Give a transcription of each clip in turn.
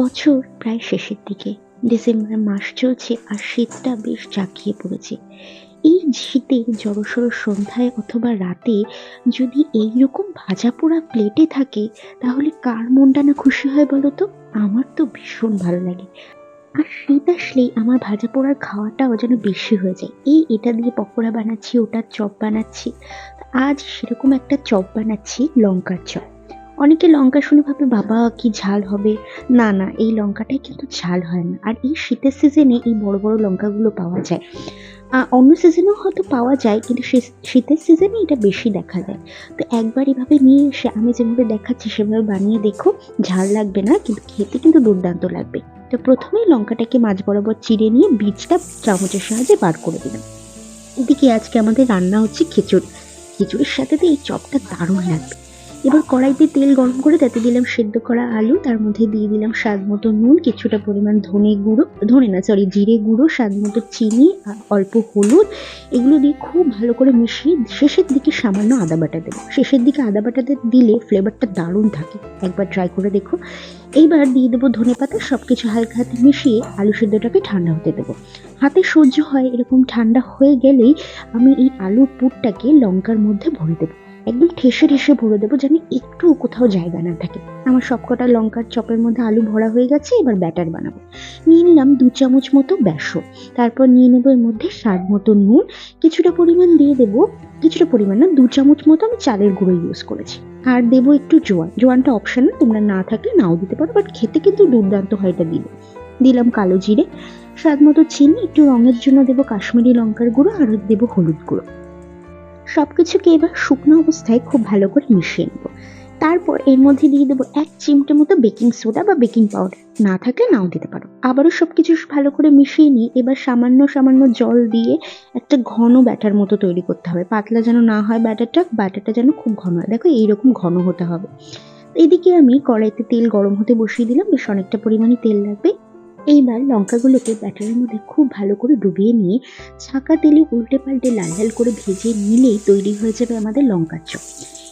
বছর প্রায় শেষের দিকে। ডিসেম্বর মাস চলছে আর শীতটা বেশ জাঁকিয়ে পড়েছে। এই শীতে জড়সড় সন্ধ্যায় অথবা রাতে যদি এইরকম ভাজা পোড়া প্লেটে থাকে, তাহলে কার মনটা না খুশি হয় বলো তো আমার তো ভীষণ ভালো লাগে। আর শীত আসলেই আমার ভাজা পোড়ার খাওয়াটাও যেন বেশি হয়ে যায়। এই এটা দিয়ে পকোড়া বানাচ্ছি, ওটার চপ বানাচ্ছি। আজ সেরকম একটা চপ বানাচ্ছি, লঙ্কার চপ। অনেকে লঙ্কা শুনে ভাবে, বাবা, কি ঝাল হবে? না না, এই লঙ্কাটাই কিন্তু ঝাল হয় না। আর এই শীতের সিজনে এই বড় বড় লঙ্কাগুলো পাওয়া যায়। অন্য সিজনেও হয়তো পাওয়া যায়, কিন্তু শীতের সিজনে এটা বেশি দেখা যায়। তো একবার এভাবে নিয়ে এসে আমি যেভাবে দেখাচ্ছি, সেভাবে বানিয়ে দেখো, ঝাল লাগবে না, কিন্তু খেতে কিন্তু দুর্দান্ত লাগবে। তো প্রথমেই লঙ্কাটাকে মাঝ বরাবর চিড়ে নিয়ে বীজটা চামচের সাহায্যে বার করে দিলাম। এদিকে আজকে আমাদের রান্না হচ্ছে খিচুড়ি। খিচুড়ির সাথে তো এই চপটা দারুণ লাগবে। এবার কড়াইতে তেল গরম করে তাতে দিলাম সেদ্ধ করা আলু, তার মধ্যে দিয়ে দিলাম স্বাদ মতো নুন, কিছুটা পরিমাণ ধনে গুঁড়ো, ধনে না সরি জিরে গুঁড়ো, স্বাদ মতো চিনি অল্প হলুদ। এগুলো দিয়ে খুব ভালো করে মিশিয়ে শেষের দিকে সামান্য আদা বাটা দেবো। শেষের দিকে আদা বাটাতে দিলে ফ্লেভারটা দারুণ থাকে। একবার ট্রাই করে দেখো। এইবার দিয়ে দেবো ধনে পাতা সব কিছু হালকা হাতে মিশিয়ে আলু সেদ্ধটাকে ঠান্ডা হতে দেবো। হাতে সহ্য হয় এরকম ঠান্ডা হয়ে গেলেই আমি এই আলুর পুরটাকে লঙ্কার মধ্যে ভরে দেবো। একদম ঠেসে ঠেসে ভরে দেবো যেন একটু কোথাও জায়গা না থাকে। আমার সবকটা লঙ্কার চপের মধ্যে আলু ভরা হয়ে গেছে, এবার ব্যাটার বানাবো। নিয়ে নিলাম দু চামচ মতো বেসন তারপর নিয়ে নেব এর মধ্যে স্বাদ মতো নুন। কিছুটা পরিমাণ দিয়ে দেবো, কিছুটা পরিমাণ না, দু চামচ মতো আমি চালের গুঁড়ো ইউজ করেছি। আর দেবো একটু জোয়ান। জোয়ানটা অপশনাল তোমরা না থাকলে নাও দিতে পারো বাট খেতে কিন্তু দুর্দান্ত হয় এটা দিলে। দিলাম কালো জিরে। স্বাদ মতো চিনি, একটু রঙের জন্য দেবো কাশ্মীরি লঙ্কার গুঁড়ো, আর দেবো হলুদ গুঁড়ো। সব কিছুকে এবার শুকনো অবস্থায় খুব ভালো করে মিশিয়ে নেব। তারপর এর মধ্যে দিয়ে দেবো এক চিমটে মতো বেকিং সোডা বা বেকিং পাউডার। না থাকলে নাও দিতে পারো। আবারও সব কিছু ভালো করে মিশিয়ে নিয়ে এবার সামান্য সামান্য জল দিয়ে একটা ঘন ব্যাটার মতো তৈরি করতে হবে। পাতলা যেন না হয় ব্যাটারটা ব্যাটারটা যেন খুব ঘন হয়। দেখো এইরকম ঘন হতে হবে। এদিকে আমি কড়াইতে তেল গরম হতে বসিয়ে দিলাম। বেশ অনেকটা পরিমাণে তেল লাগবে। এইবার লঙ্কাগুলোকে ব্যাটারের মধ্যে খুব ভালো করে ডুবিয়ে নিয়ে ছাঁকা তেলে উল্টে পাল্টে লাল লাল করে ভেজে নিলেই তৈরি হয়ে যাবে আমাদের লঙ্কার চপ।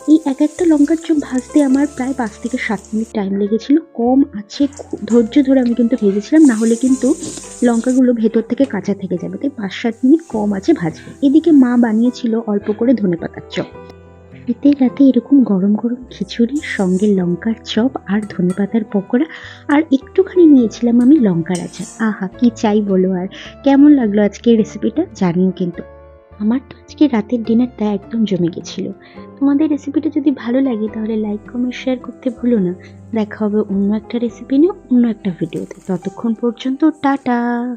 এই এক একটা লঙ্কার চপ ভাজতে আমার প্রায় পাঁচ থেকে সাত মিনিট টাইম লেগেছিল। কম আছে ধৈর্য ধরে আমি কিন্তু ভেজেছিলাম, না হলে কিন্তু লঙ্কাগুলো ভেতর থেকে কাঁচা থেকে যাবে। তাই পাঁচ সাত মিনিট কম আছে ভাজবে এদিকে মা বানিয়েছিল অল্প করে ধনেপাতার চপ। শীতের রাতে এরকম গরম গরম খিচুড়ি, সঙ্গে লঙ্কার চপ আর ধনেপাতার পকোড়া। আর একটুখানি নিয়েছিলাম আমি লঙ্কার আচার। আহা, কি চাই বলো আর। কেমন লাগল আজকে রেসিপিটা জানিও কিন্তু। আমার তো আজকে রাতের ডিনারটা একদম জমে গেছিল। তোমাদের রেসিপিটা যদি ভালো লাগে, তাহলে লাইক কমেন্ট শেয়ার করতে ভুলো না। দেখা হবে অন্য একটা রেসিপি নিয়ে অন্য একটা ভিডিওতে ততক্ষণ পর্যন্ত, টাটা!